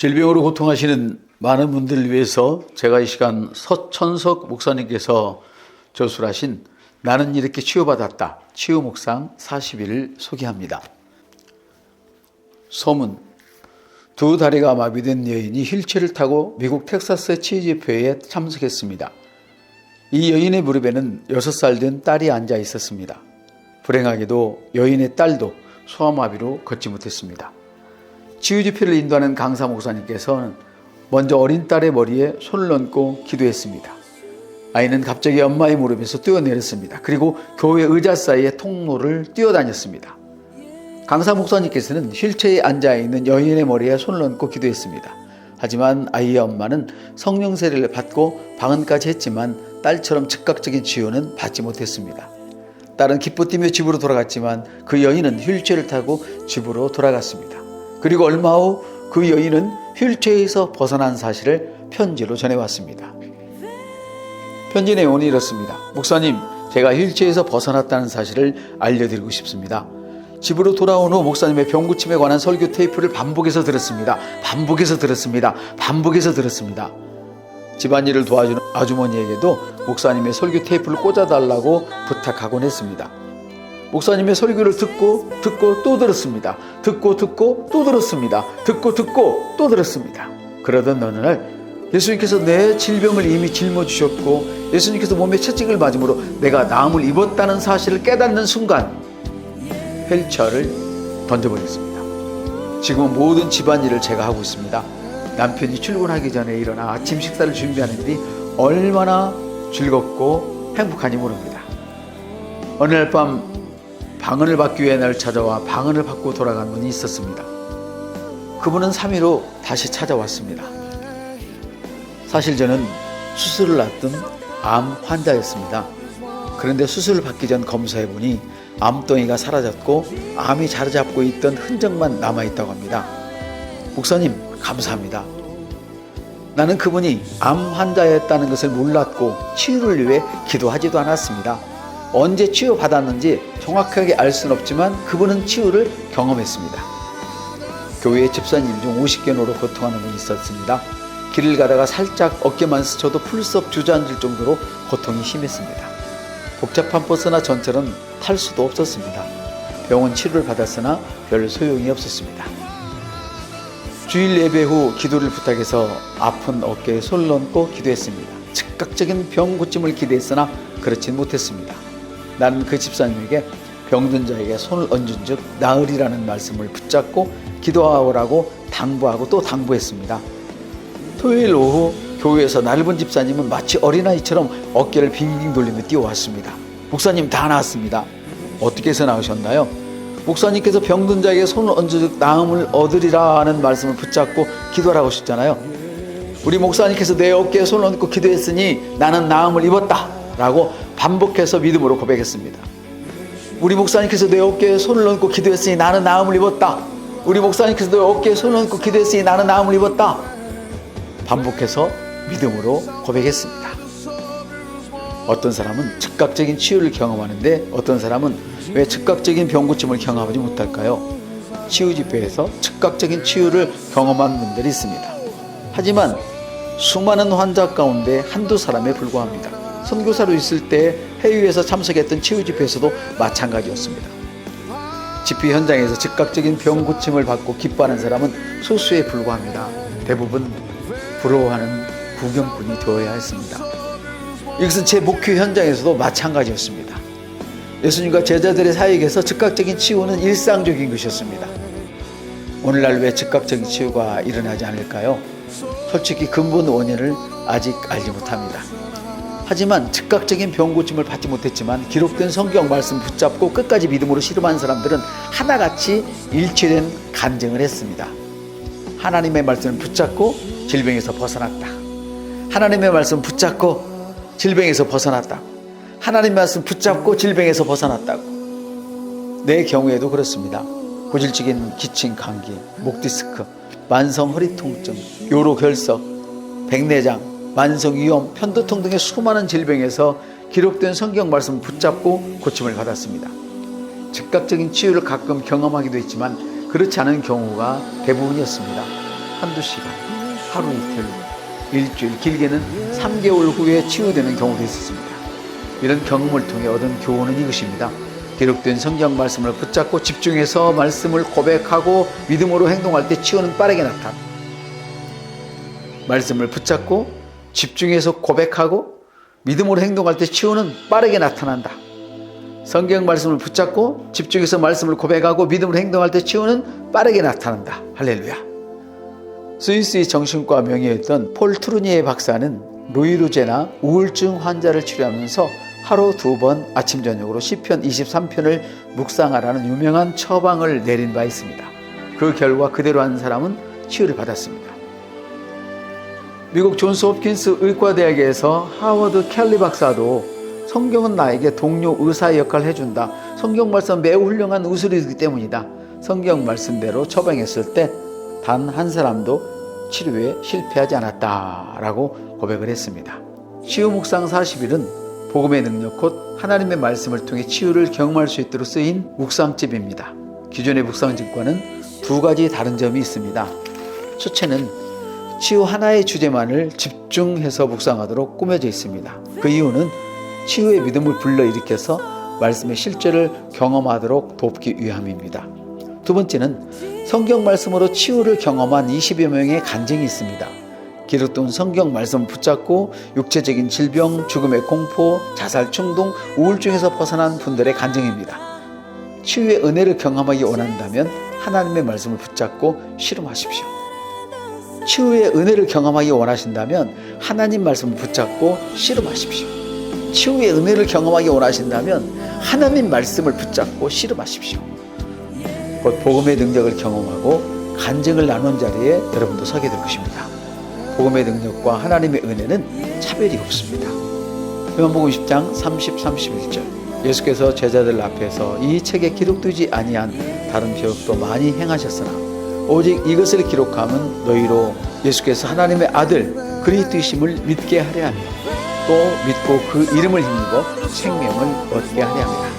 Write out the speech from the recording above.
질병으로 고통하시는 많은 분들을 위해서 제가 이 시간 서천석 목사님께서 저술하신 나는 이렇게 치유받았다. 치유 목상 40일을 소개합니다. 소문. 두 다리가 마비된 여인이 휠체어를 타고 미국 텍사스의 집회에 참석했습니다. 이 여인의 무릎에는 6살 된 딸이 앉아 있었습니다. 불행하게도 여인의 딸도 소아마비로 걷지 못했습니다. 치유 집회를 인도하는 강사 목사님께서는 먼저 어린 딸의 머리에 손을 얹고 기도했습니다. 아이는 갑자기 엄마의 무릎에서 뛰어내렸습니다. 그리고 교회 의자 사이의 통로를 뛰어다녔습니다. 강사 목사님께서는 휠체어에 앉아 있는 여인의 머리에 손을 얹고 기도했습니다. 하지만 아이의 엄마는 성령 세례를 받고 방언까지 했지만 딸처럼 즉각적인 치유는 받지 못했습니다. 딸은 기뻐 뛰며 집으로 돌아갔지만 그 여인은 휠체어를 타고 집으로 돌아갔습니다. 그리고 얼마 후 그 여인은 휠체어에서 벗어난 사실을 편지로 전해왔습니다. 편지 내용은 이렇습니다. 목사님, 제가 휠체어에서 벗어났다는 사실을 알려드리고 싶습니다. 집으로 돌아온 후 목사님의 병고침에 관한 설교 테이프를 반복해서 들었습니다. 반복해서 들었습니다. 반복해서 들었습니다. 집안일을 도와주는 아주머니에게도 목사님의 설교 테이프를 꽂아달라고 부탁하곤 했습니다. 목사님의 설교를 듣고 듣고 또 들었습니다. 듣고 듣고 또 들었습니다. 듣고 듣고 또 들었습니다. 그러던 어느 날 예수님께서 내 질병을 이미 짊어지셨고 예수님께서 몸에 채찍을 맞음으로 내가 나음을 입었다는 사실을 깨닫는 순간 휠체어를 던져버렸습니다. 지금은 모든 집안일을 제가 하고 있습니다. 남편이 출근하기 전에 일어나 아침 식사를 준비하는 일이 얼마나 즐겁고 행복한지 모릅니다. 어느 날 밤 방언을 받기 위해 날 찾아와 방언을 받고 돌아간 분이 있었습니다. 그분은 3일 후 다시 찾아왔습니다. 사실 저는 수술을 앞둔 암 환자였습니다. 그런데 수술을 받기 전 검사해 보니 암덩이가 사라졌고 암이 자리 잡고 있던 흔적만 남아 있다고 합니다. 목사님, 감사합니다. 나는 그분이 암 환자였다는 것을 몰랐고 치유를 위해 기도하지도 않았습니다. 언제 치유받았는지 정확하게 알 수는 없지만 그분은 치유를 경험했습니다. 교회 집사님 중 50견으로 고통하는 분이 있었습니다. 길을 가다가 살짝 어깨만 스쳐도 풀썩 주저앉을 정도로 고통이 심했습니다. 복잡한 버스나 전철은 탈 수도 없었습니다. 병원 치료를 받았으나 별 소용이 없었습니다. 주일 예배 후 기도를 부탁해서 아픈 어깨에 손을 얹고 기도했습니다. 즉각적인 병 고침을 기대했으나 그렇진 못했습니다. 나는 그 집사님에게 병든 자에게 손을 얹은 즉 나으리라는 말씀을 붙잡고 기도하라고 당부하고 또 당부했습니다. 토요일 오후 교회에서 날본 집사님은 마치 어린아이처럼 어깨를 빙빙 돌리며 뛰어왔습니다. 목사님 다 나았습니다. 어떻게 해서 나으셨나요? 목사님께서 병든 자에게 손을 얹어 나음을 얻으리라는 말씀을 붙잡고 기도하라고 하셨잖아요. 우리 목사님께서 내 어깨에 손을 얹고 기도했으니 나는 나음을 입었다. 라고 반복해서 믿음으로 고백했습니다. 우리 목사님께서 내 어깨에 손을 얹고 기도했으니 나는 나음을 입었다. 우리 목사님께서 내 어깨에 손을 얹고 기도했으니 나는 나음을 입었다. 반복해서 믿음으로 고백했습니다. 어떤 사람은 즉각적인 치유를 경험하는데 어떤 사람은 왜 즉각적인 병고침을 경험하지 못할까요? 치유 집회에서 즉각적인 치유를 경험한 분들이 있습니다. 하지만 수많은 환자 가운데 한두 사람에 불과합니다. 선교사로 있을 때 해외에서 참석했던 치유 집회에서도 마찬가지였습니다. 집회 현장에서 즉각적인 병 고침을 받고 기뻐하는 사람은 소수에 불과합니다. 대부분 부러워하는 구경꾼이 되어야 했습니다. 이것은 제 목회 현장에서도 마찬가지였습니다. 예수님과 제자들의 사역에서 즉각적인 치유는 일상적인 것이었습니다. 오늘날 왜 즉각적인 치유가 일어나지 않을까요? 솔직히 근본 원인을 아직 알지 못합니다. 하지만 즉각적인 병 고침을 받지 못했지만 기록된 성경 말씀 붙잡고 끝까지 믿음으로 실험한 사람들은 하나같이 일치된 간증을 했습니다. 하나님의 말씀을 붙잡고 질병에서 벗어났다. 하나님의 말씀 붙잡고 질병에서 벗어났다. 하나님의 말씀 붙잡고 질병에서 벗어났다고. 내 경우에도 그렇습니다. 고질적인 기침 감기, 목 디스크, 만성 허리 통증, 요로 결석, 백내장, 만성 위염, 편두통 등의 수많은 질병에서 기록된 성경 말씀 붙잡고 고침을 받았습니다. 즉각적인 치유를 가끔 경험하기도 했지만 그렇지 않은 경우가 대부분이었습니다. 한두 시간, 하루 이틀, 일주일, 길게는 3개월 후에 치유되는 경우도 있었습니다. 이런 경험을 통해 얻은 교훈은 이것입니다. 기록된 성경 말씀을 붙잡고 집중해서 말씀을 고백하고 믿음으로 행동할 때 치유는 빠르게 나타나. 말씀을 붙잡고 집중해서 고백하고 믿음으로 행동할 때 치유는 빠르게 나타난다. 성경 말씀을 붙잡고 집중해서 말씀을 고백하고 믿음으로 행동할 때 치유는 빠르게 나타난다. 할렐루야. 스위스의 정신과 명의였던 폴 트루니에 박사는 루이루제나 우울증 환자를 치료하면서 하루 두 번 아침 저녁으로 시편 23편을 묵상하라는 유명한 처방을 내린 바 있습니다. 그 결과 그대로 한 사람은 치유를 받았습니다. 미국 존스 홉킨스 의과대학에서 하워드 켈리 박사도 성경은 나에게 동료 의사의 역할을 해준다. 성경 말씀 매우 훌륭한 의술이기 때문이다. 성경 말씀대로 처방했을 때 단 한 사람도 치료에 실패하지 않았다라고 고백을 했습니다. 치유 묵상 40일은 복음의 능력 곧 하나님의 말씀을 통해 치유를 경험할 수 있도록 쓰인 묵상집입니다. 기존의 묵상집과는 두 가지 다른 점이 있습니다. 첫째는 치유 하나의 주제만을 집중해서 묵상하도록 꾸며져 있습니다. 그 이유는 치유의 믿음을 불러일으켜서 말씀의 실제를 경험하도록 돕기 위함입니다. 두 번째는 성경 말씀으로 치유를 경험한 20여 명의 간증이 있습니다. 기록된 성경 말씀 붙잡고 육체적인 질병, 죽음의 공포, 자살 충동, 우울증에서 벗어난 분들의 간증입니다. 치유의 은혜를 경험하기 원한다면 하나님의 말씀을 붙잡고 실험하십시오. 치유의 은혜를 경험하기 원하신다면 하나님 말씀을 붙잡고 실험하십시오. 치유의 은혜를 경험하기 원하신다면 하나님 말씀을 붙잡고 실험하십시오. 곧 복음의 능력을 경험하고 간증을 나눈 자리에 여러분도 서게 될 것입니다. 복음의 능력과 하나님의 은혜는 차별이 없습니다. 요한복음 10장 30, 31절 예수께서 제자들 앞에서 이 책에 기록되지 아니한 다른 기록도 많이 행하셨으나 오직 이것을 기록함은 너희로 예수께서 하나님의 아들 그리스도이심을 믿게 하려 하며 또 믿고 그 이름을 힘입어 생명을 얻게 하려 합니다.